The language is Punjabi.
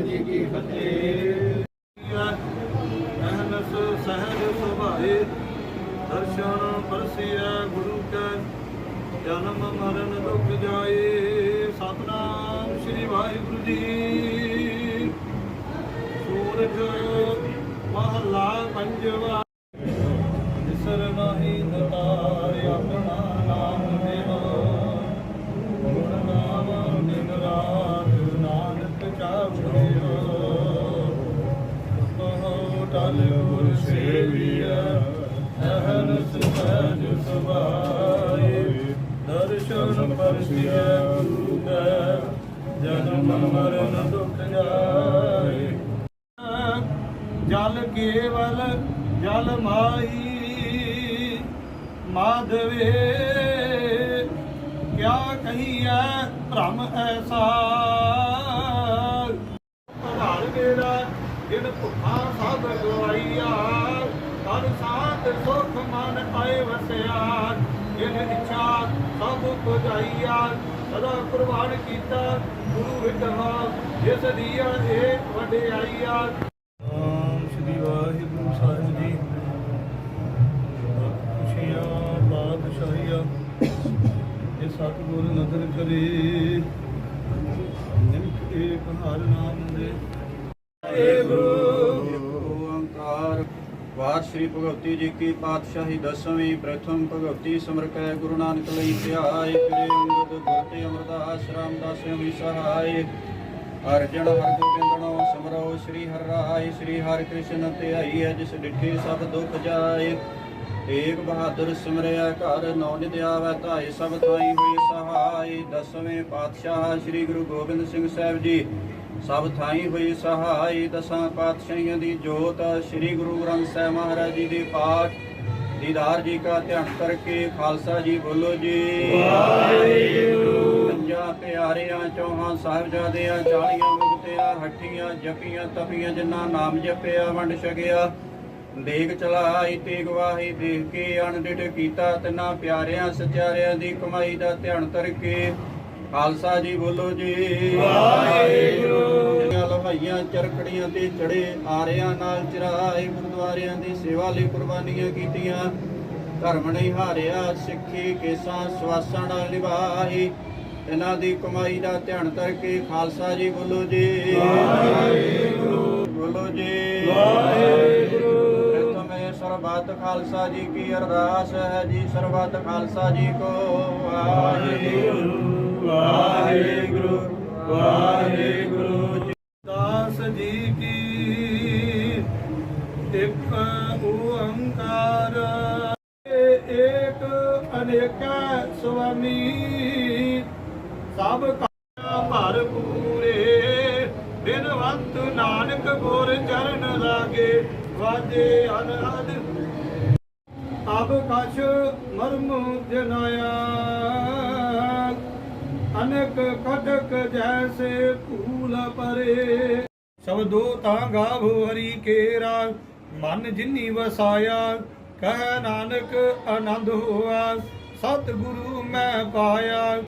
ਜੀ ਕੀ ਫਤਿਹ ਅਹਨਸ ਸਹਜ ਸੁਭਾਏ ਦਰਸ਼ਨ ਪਰਸਿਆ ਗੁਰੂ ਕਾ ਜਨਮ ਮਰਨ ਦੁਖ ਜਾਏ ਸਤਨਾਮ ਸ੍ਰੀ ਵਾਹਿਗੁਰੂ ਜੀ ਸੂਰਜ ਮਹਲਾ ਪੰਜਵਾ ਸਹਿਜ ਦਰਸ਼ਨ ਪਰਸਿਆ ਗੁਰੂ ਦਾ ਜਨਮ ਮਰਨ ਦੁਖ ਜਾਏ। ਜਲ ਕੇਵਲ ਜਲ ਮਾਈ, ਮਾਧਵੇ, ਕਿਆ ਕਹੀਐ ਭ੍ਰਮ ਐਸਾ? ਭਾਲ ਮੇਰਾ ਦਿਨ ਭੁੱਖਾ ਸਭ ਗਵਾਈਆ ਸੁਖ ਮਨ ਆਏ ਵਸਿਆ ਜਿਨ ਇੱਛਾ ਸਭ ਪੁਜਾਈਆ ਸਦਾ ਕੁਰਬਾਨ ਕੀਤਾ ਗੁਰੂ ਵਿਟਹਾ ਜਿਸ ਦੀਆਂ ਏਕ ਵਡਿਆਈਆ। ਨਾਮ ਸ੍ਰੀ ਵਾਹਿਗੁਰੂ ਸਾਹਿਬ ਜੀ। ਖੁਸ਼ੀਆਂ, ਬਾਦਸ਼ਾਹੀਆਂ, ਇਹ ਸਤਿਗੁਰ ਨਦਰ ਕਰੇ। ਨਿਮਕ ਏਕ ਹਰ ਨਾਮ ਦੇ। ਓੰਕਾਰ ਵਾਰ ਸ੍ਰੀ ਭਗਵਤੀ ਜੀ ਕੀ ਪਾਤਸ਼ਾਹੀ ਦਸਵੀਂ ਪ੍ਰਥਮ ਭਗਵਤੀ ਸਿਮਰ ਕੈ ਗੁਰੂ ਨਾਨਕ ਲਈ ਧਿਆਏ ਫਿਰੇ ਅੰਗਦ ਗੁਰਤੇ ਅਮਰਦਾਸ, ਰਾਮਦਾਸ ਅਮੀ ਸਹਾਇ ਅਰਜਨ ਹਰ ਗੋਬਿੰਦਨੋ ਸਿਮਰੋ ਸ੍ਰੀ ਹਰਿ ਰਾਇ ਸ੍ਰੀ ਹਰਿ ਕ੍ਰਿਸ਼ਨ ਧਿਆਈ ਹੈ, ਜਿਸ ਡਿਠੇ ਸਭ ਦੁਖ ਜਾਏ। ਏਕ ਬਹਾਦਰ ਸਿਮਰਿਆ ਘਰ ਨੌ ਨਿਤ ਆਵੈ ਧਾਈ ਸਭ ਥਾਈ ਹੋਈ ਸਹਾਇ ਦਸਵੇਂ ਪਾਤਸ਼ਾਹ ਸ੍ਰੀ ਗੁਰੂ ਗੋਬਿੰਦ ਸਿੰਘ ਸਾਹਿਬ ਜੀ ਸਭ ਥਾਈ ਹੋਈ ਸਹਾਈ ਦਸਾਂ ਪਾਤਸ਼ਾਹੀਆਂ ਦੀ ਜੋਤ ਸ੍ਰੀ ਗੁਰੂ ਗ੍ਰੰਥ ਸਾਹਿਬ ਮਹਾਰਾਜ ਜੀ ਦੇ ਪਾਠ ਦੀਦਾਰ ਜੀ ਕਾ ਧਿਆਨ ਕਰਕੇ ਖਾਲਸਾ ਜੀ ਬੋਲੋ ਜੀ। ਵਾਹਿਗੁਰੂ। ਪੰਜਾਂ ਪਿਆਰਿਆਂ ਚੌਹਾਂ ਸਾਹਿਬਜ਼ਾਦਿਆਂ ਚਾਲੀਆਂ ਮੁਕਤਿਆਂ ਜਪੀਆਂ ਤਪੀਆਂ ਜਿਨ੍ਹਾਂ ਨਾਮ ਜਪਿਆ ਵੰਡ ਛਕਿਆ। ਦੇਖ ਚਲਾਈ ਤੇ ਗਵਾਹੀ ਦੇਖ ਕੇ ਅਣਡਿਠ ਕੀਤਾ ਤਿੰਨਾਂ ਪਿਆਰਿਆਂ ਸਚਿਆਰਿਆਂ ਦੀ ਕਮਾਈ ਦਾ ਧਿਆਨ ਕਰਕੇ ਖਾਲਸਾ ਜੀ ਬੋਲੋ ਜੀ। ਵਾਹਿਗੁਰੂ। ਲਹਾਈਆਂ ਚਰਕੜੀਆਂ ਤੇ ਚੜੇ ਆਰਿਆਂ ਨਾਲ ਚਰਾਏ ਗੁਰਦੁਆਰਿਆਂ ਦੀ ਸੇਵਾ ਲਈ ਕੁਰਬਾਨੀਆਂ ਕੀਤੀਆਂ। ਧਰਮ ਨਹੀਂ ਹਾਰਿਆ ਸਿੱਖੀ ਕੇਸਾਂ ਸਵਾਸਾਂ ਨਾਲ ਨਿਭਾਈ ਇਹਨਾਂ ਦੀ ਕਮਾਈ ਦਾ ਧਿਆਨ ਕਰਕੇ ਖਾਲਸਾ ਜੀ ਬੋਲੋ ਜੀ। ਵਾਹਿਗੁਰੂ। ਬੋਲੋ ਜੀ। ਵਾਹਿਗੁਰੂ। ਸਰਬੱਤ ਖਾਲਸਾ ਜੀ ਕੀ ਅਰਦਾਸ ਹੈ ਜੀ ਸਰਬੱਤ ਖਾਲਸਾ ਜੀ ਕੋ ਇੱਕ ਓੰਕਾਰ। ਏਕ ਅਨੇਕ ਸੁਆਮੀ। ਸਭ ਕਾ ਭਰਪੂਰੇ ਬਿਨਵੰਤ ਨਾਨਕ ਗੁਰ ਚਰਨ ਲਾਗੇ। ਵਾਜੇ ਅਨਹਦ। ਅਬ ਕਛ ਮਰਮ ਜਨਾਇਆ। ਅਨਕ ਕਟਕ ਜੈਸੇ ਫੂਲ ਪਰੇ। ਸਬਦੋ ਤਾਂ ਗਾਵੋ ਹਰੀ ਕੇਰਾ। ਮਨ ਜਿਨੀ ਵਸਾਇਆ ਕਹਿ ਨਾਨਕ ਆਨੰਦ ਹੋਆ ਸਤ ਗੁਰੂ ਮੈਂ ਪਾਇਆ।